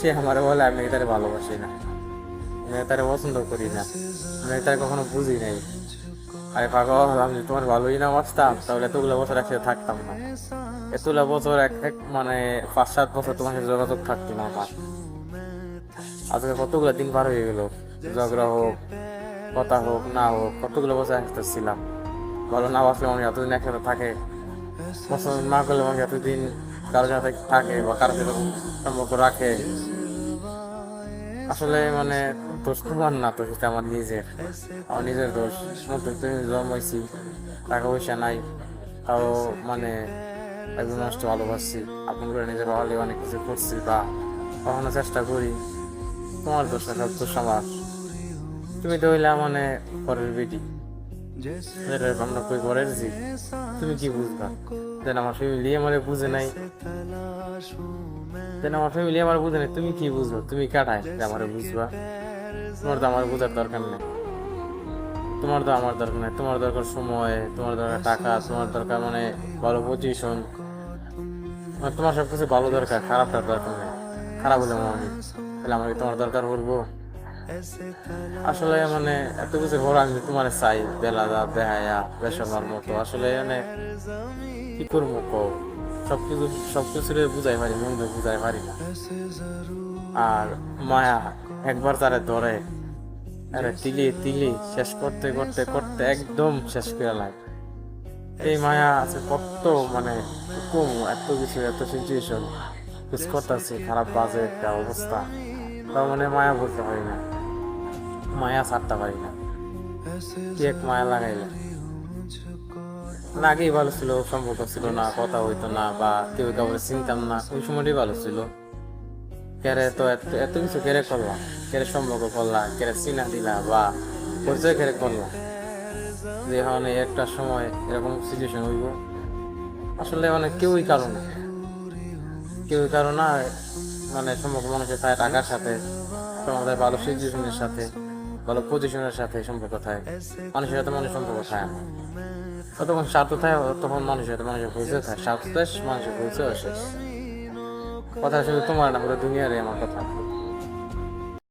সে আমার বলে, আমি তারে ভালোবাসি না। আমি তারে পছন্দ করি না। আমি তারে কখনো বুঝি নাই। আরে পাগল, আমি যদি তোমার ভালোই না বাঁচতাম। তাহলে এতগুলো বছর একসাথে থাকতাম না। এতগুলো বছর এক এক মানে পাঁচ, সাত বছর তোমার সাথে যোগাযোগ থাকতো না আমার। আজকে কতগুলো দিন পার হয়ে গেল। ঝগড়া হোক, কথা হোক, না হোক, কতগুলো বছর একসাথে ছিলাম। ভালো না বাসলে মানুষ এতদিন একসাথে থাকে। পছন্দ না করলে মানুষ এতদিন কারোর সাথে থাকে বা কারোর সাথে সম্পর্ক রাখে। আসলে মানে দোষ তোমার না তো সেটা আমার নিজের। আমার নিজের দোষ। নতুন তুমি জন্মাইছি, টাকা পয়সা নাই। তাও মানে একজন মানুষকে ভালোবাসছি, আপন করে নিজের ভালো অনেক কিছু করছি বা কখনো চেষ্টা করি। তোমার দোষ সব দোষ আমার। তুমি তো হইলে মানে পরের বেটি। আমরা কই পরের জি তুমি কি বুঝবা? দেন আমার ফ্যামিলি আমার বুঝে নাই। দেন আমার ফ্যামিলি আমার বুঝে নাই, তুমি কি বুঝব? তুমি কাটায়, যে আমার বুঝবা। তোমার তো আমার বোঝার দরকার নেই। তোমার তো আমার দরকার নেই। তোমার দরকার সময়, তোমার দরকার টাকা, তোমার দরকার মানে ভালো পজিশন তোমার সব কিছু ভালো দরকার, খারাপটার দরকার নেই। খারাপ হলে আমি তাহলে আমার কি তোমার দরকার করব। আসলে মানে এত কিছু পর আমি তোমার চাই, বেলা দা বেহায়া বেসমার মতো। আসলে মানে কি করব সবকিছু সবকিছু বুঝাই পারি মন্দ বুঝাই পারি না। আর মায়া একবার তারে ধরে, আরে তিলি তিলি, শেষ করতে করতে করতে একদম শেষ করে লাগে। এই মায়া আছে কত মানে কম, এত কিছু, এত সিচুয়েশন কিছু করতেছি, খারাপ বাজে একটা অবস্থা। তাও মানে মায়া বলতে পারি না। মায়া ছাড়তে পারি না। কি এক মায়া লাগাইলে। না আগেই ভালো ছিল, সম্পর্ক ছিল না, কথা হইতো না বা কেউ কাউকে চিনতাম না, ওই সময়টাই ভালো ছিল। কেরে তো এত কিছু কেড়ে করলাম? কেড়ে সম্পর্ক করলা কেড়ে চিনা দিলা বা পরিচয় কেরে করলাম? যে এই একটা সময় এরকম সিচুয়েশন হইব। আসলে মানে কেউই কারণ না। কেউই কারণ না মানে সম্পর্ক মানুষের থাকে টাকার সাথে তোমাদের ভালো সিচুয়েশনের সাথে। ভালো পজিশনের সাথে সম্পর্ক থাকে। মানুষের সাথে মানুষের সম্পর্ক থাকে না। তখন স্বার্থ থাকে তখন মানুষের সাথে মানুষের পরিচয় থাকে। স্বার্থ মানুষের পরিচয় শেষ। কথা শুধু তোমার না পুরো দুনিয়ারই আমার কথা।